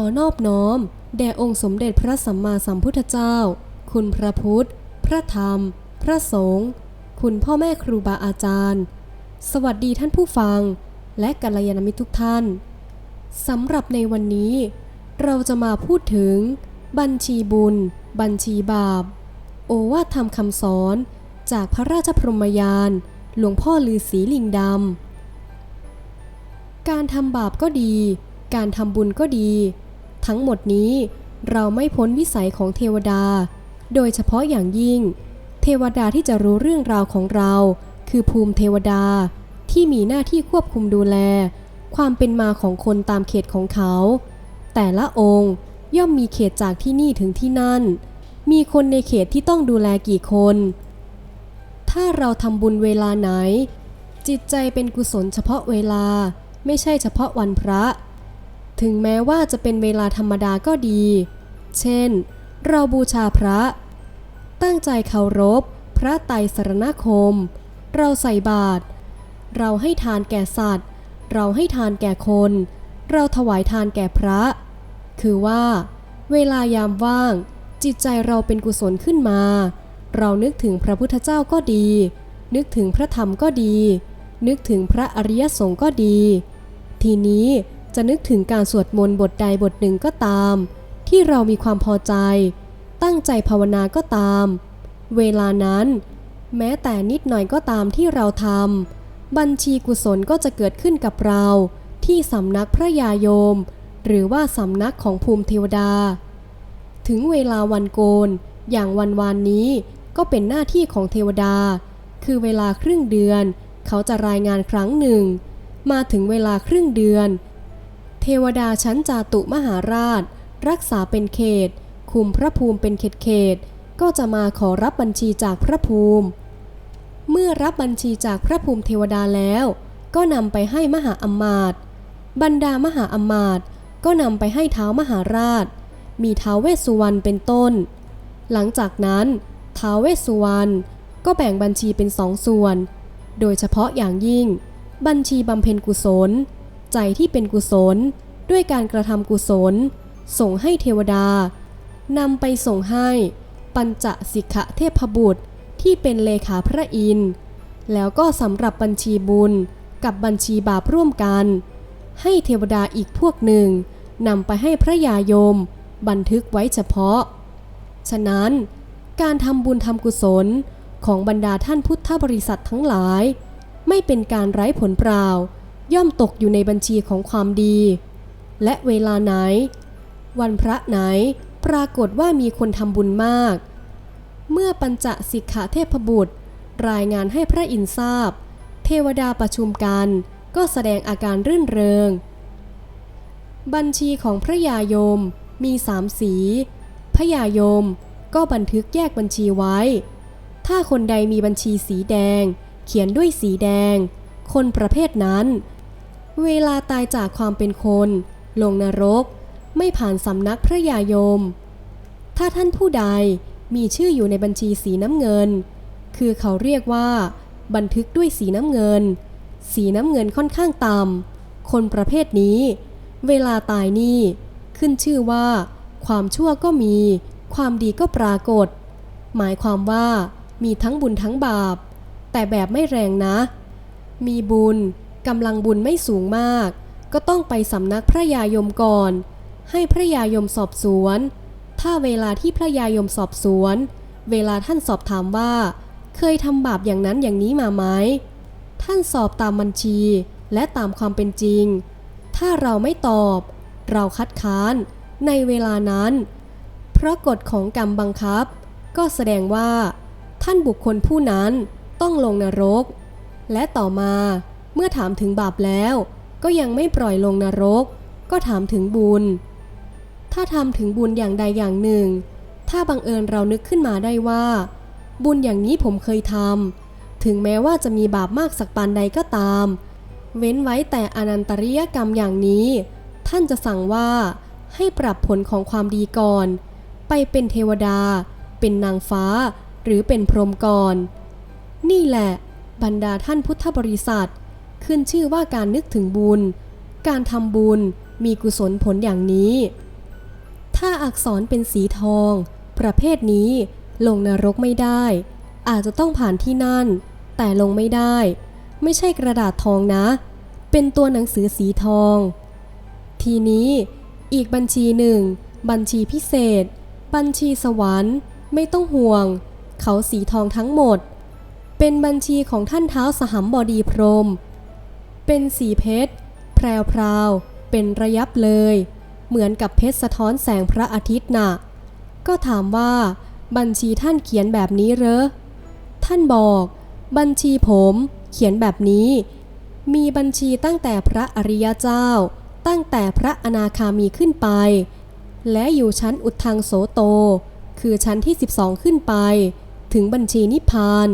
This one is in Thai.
อนอบน้อม แด่องค์สมเด็จพระสัมมาสัมพุทธเจ้า คุณพระพุทธ พระธรรม พระสงฆ์ คุณพ่อแม่ครูบาอาจารย์ สวัสดีท่านผู้ฟัง และกัลยาณมิตรทุกท่าน สำหรับในวันนี้ เราจะมาพูดถึง บัญชีบุญ บัญชีบาป โอวาทธรรมคำสอน จากพระราชพรหมยาน หลวงพ่อลือศรีลิงดำการทำบาปก็ดี การทำบุญก็ดี ทั้งหมดนี้เราไม่พ้นวิสัยของเทวดา โดยเฉพาะอย่างยิ่ง เทวดาที่จะรู้เรื่องราวของเรา คือภูมิเทวดาที่มีหน้าที่ควบคุมดูแล ความเป็นมาของคนตามเขตของเขา แต่ละองค์ย่อมมีเขตจากที่นี่ถึงที่นั่น มีคนในเขตที่ต้องดูแลกี่คน ถ้าเราทำบุญเวลาไหน จิตใจเป็นกุศลเฉพาะเวลาไม่ใช่เฉพาะวันพระ ถึงแม้ว่าจะเป็นเวลาธรรมดาก็ดี เช่น เราบูชาพระ ตั้งใจเคารพ พระไตรสรณคม เราใส่บาตร เราให้ทานแก่สัตว์ เราให้ทานแก่คน เราถวายทานแก่พระ คือว่า เวลายามว่าง จิตใจเราเป็นกุศลขึ้นมา เรานึกถึงพระพุทธเจ้าก็ดี นึกถึงพระธรรมก็ดี นึกถึงพระอริยสงฆ์ก็ดี ทีนี้ จะนึกถึงการสวดมนต์บทใดบทหนึ่งก็ตาม ที่เรามีความพอใจ ตั้งใจภาวนาก็ตาม เวลานั้น แม้แต่นิดหน่อยก็ตามที่เราทำบัญชีกุศลก็จะเกิดขึ้นกับเรา ที่สำนักพระยาโยม หรือว่าสำนักของภูมิเทวดา ถึงเวลาวันโกน อย่างวันวานนี้ก็เป็นหน้าที่ของเทวดา คือเวลาครึ่งเดือน เขาจะรายงานครั้งหนึ่ง มาถึงเวลาครึ่งเดือนเเทวดาชั้นจาตุมหาราช รักษาเป็นเขต คุมพระภูมิเป็นเขตเขต ก็จะมาขอรับบัญชีจากพระภูมิ เมื่อรับบัญชีจากพระภูมิเทวดาแล้ว ก็นำไปให้มหาอมาตย์บรรดามหาอมาตย์ก็นำไปให้เท้ามหาราช มีเท้าเวสสุวรรณเป็นต้น หลังจากนั้นเท้าเวสสุวรรณก็แบ่งบัญชีเป็นสองส่วน โดยเฉพาะอย่างยิ่ง บัญชีบำเพ็ญกุศล ใจที่เป็นกุศล ด้วยการกระทำกุศล ส่งให้เทวดานำไปส่งให้ ปัญจสิกขเทพบุตรที่เป็นเลขาพระอินทร์แล้วก็สำหรับบัญชีบุญกับบัญชีบาปร่วมกัน ให้เทวดาอีกพวกหนึ่งนำไปให้พระยายม บันทึกไว้เฉพาะ ฉะนั้น การทำบุญทำกุศลของบรรดาท่านพุทธบริษัททั้งหลาย ไม่เป็นการไร้ผลเปล่า ย่อมตกอยู่ในบัญชีของความดี และเวลาไหน วันพระไหนปรากฏว่ามีคนทำบุญมาก เมื่อปัญจสิกขาเทพบุตร รายงานให้พระอินทร์ทราบ เทวดาประชุมกันก็แสดงอาการรื่นเริง บัญชีของพระยายมมีสามสี พระยายมก็บันทึกแยกบัญชีไว้ ถ้าคนใดมีบัญชีสีแดง เขียนด้วยสีแดง คนประเภทนั้น เวลาตายจากความเป็นคน ลงนรก ไม่ผ่านสำนักพระยายม ถ้าท่านผู้ใดมีชื่ออยู่ในบัญชีสีน้ำเงิน คือเขาเรียกว่า บันทึกด้วยสีน้ำเงิน สีน้ำเงินค่อนข้างต่ำคนประเภทนี้ เวลาตายนี่ ขึ้นชื่อว่า ความชั่วก็มี ความดีก็ปรากฏ หมายความว่า มีทั้งบุญทั้งบาป แต่แบบไม่แรงนะ มีบุญ กำลังบุญไม่สูงมาก ก็ต้องไปสำนักพระยายมก่อน ให้พระยายมสอบสวน ถ้าเวลาที่พระยายมสอบสวน เวลาท่านสอบถามว่า เคยทำบาปอย่างนั้นอย่างนี้มาไหมท่านสอบตามบัญชีและตามความเป็นจริง ถ้าเราไม่ตอบ เราคัดค้านในเวลานั้น เพราะกฎของกรรมบังคับ ก็แสดงว่า ท่านบุคคลผู้นั้นต้องลงนรก และต่อมา เมื่อถามถึงบาปแล้ว ก็ยังไม่ปล่อยลงนรก ก็ถามถึงบุญ ถ้าทำถึงบุญอย่างใดอย่างหนึ่ง ถ้าบังเอิญเรานึกขึ้นมาได้ว่า บุญอย่างนี้ผมเคยทำถึงแม้ว่าจะมีบาปมากสักปานใดก็ตาม เว้นไว้แต่อนันตริยกรรมอย่างนี้ ท่านจะสั่งว่าให้ปรับผลของความดีก่อน ไปเป็นเทวดา เป็นนางฟ้า หรือเป็นพรหมก่อน นี่แหละ บรรดาท่านพุทธบริษัท ขึ้นชื่อว่าการนึกถึงบุญ การทำบุญมีกุศลผลอย่างนี้ ถ้าอักษรเป็นสีทอง ประเภทนี้ลงนรกไม่ได้ อาจจะต้องผ่านที่นั่น แต่ลงไม่ได้ ไม่ใช่กระดาษทองนะ เป็นตัวหนังสือสีทอง ทีนี้อีกบัญชีหนึ่ง บัญชีพิเศษ บัญชีสวรรค์ ไม่ต้องห่วง เขาสีทองทั้งหมด เป็นบัญชีของท่านเท้าสหัมบดีพรหม เป็นสีเพชร แพรวพราว เป็นระยับเลย เหมือนกับเพชรสะท้อนแสงพระอาทิตย์น่ะ ก็ถามว่า บัญชีท่านเขียนแบบนี้เหรอ ท่านบอก บัญชีผมเขียนแบบนี้ มีบัญชีตั้งแต่พระอริยเจ้า ตั้งแต่พระอนาคามีขึ้นไป และอยู่ชั้นอุทังโสโต คือชั้นที่ 12 ขึ้นไป ถึงบัญชีนิพพาน